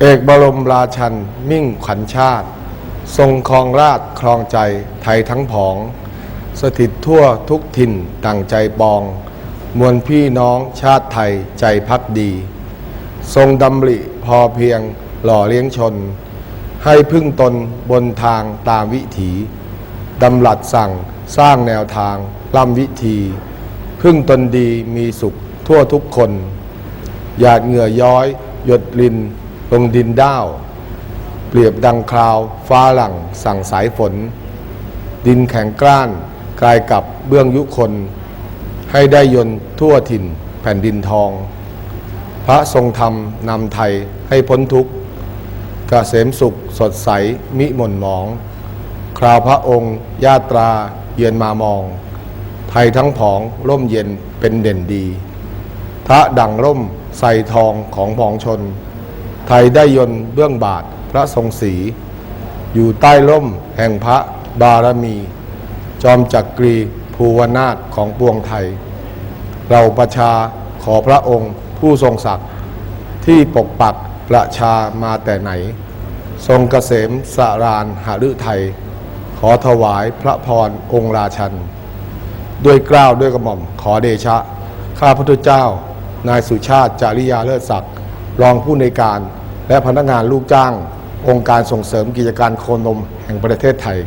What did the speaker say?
เอกบรมราชันมิ่งขวัญชาติ ทรงครองราชครองใจไทยทั้งผอง สถิตทั่วทุกถิ่นต่างใจปอง มวลพี่น้องชาติไทยใจพักดี ทรงดำริพอเพียงหล่อเลี้ยงชน ให้พึ่งตนบนทางตามวิถีดำรัสสั่งสร้างแนวทางลำวิธี พึ่งตนดีมีสุขทั่วทุกคน หยาดเหงื่อย้อย หยดลิน ลงดินด้าว เปรียบดังคราวฟ้าหลังสั่งสายฝน ดินแข็งกร้านกลายกับเบื้องยุคน ให้ได้ยนทั่วถิ่นแผ่นดินทอง พระทรงธรรมนำไทยให้พ้นทุกข์กเกษมสุขสดใสมิหม่นหมอง คราวพระองค์ญาตราเยือนมามอง ไทยทั้งผองร่มเย็นเป็นเด่นดี พระดังร่มใส่ทองของผองชน ไทยได้ยนเบื้องบาทพระทรงศรีอยู่ใต้ร่มแห่งพระบารมี จอมจักรีภูวนาถของปวงไทย เราประชาขอพระองค์ผู้ทรงศักดิ์ที่ปกปักประชามาแต่ไหน ทรงเกษมสารานหฤทัย ขอถวายพระพรองค์ราชัน ด้วยกล้าวด้วยกระหม่อมขอเดชะ ข้าพุทธเจ้า นายสุชาติจาริยาเลิศศักดิ์ รองผู้ในการ และพนักงานลูกจ้าง องค์การส่งเสริมกิจการโคนมแห่งประเทศไทย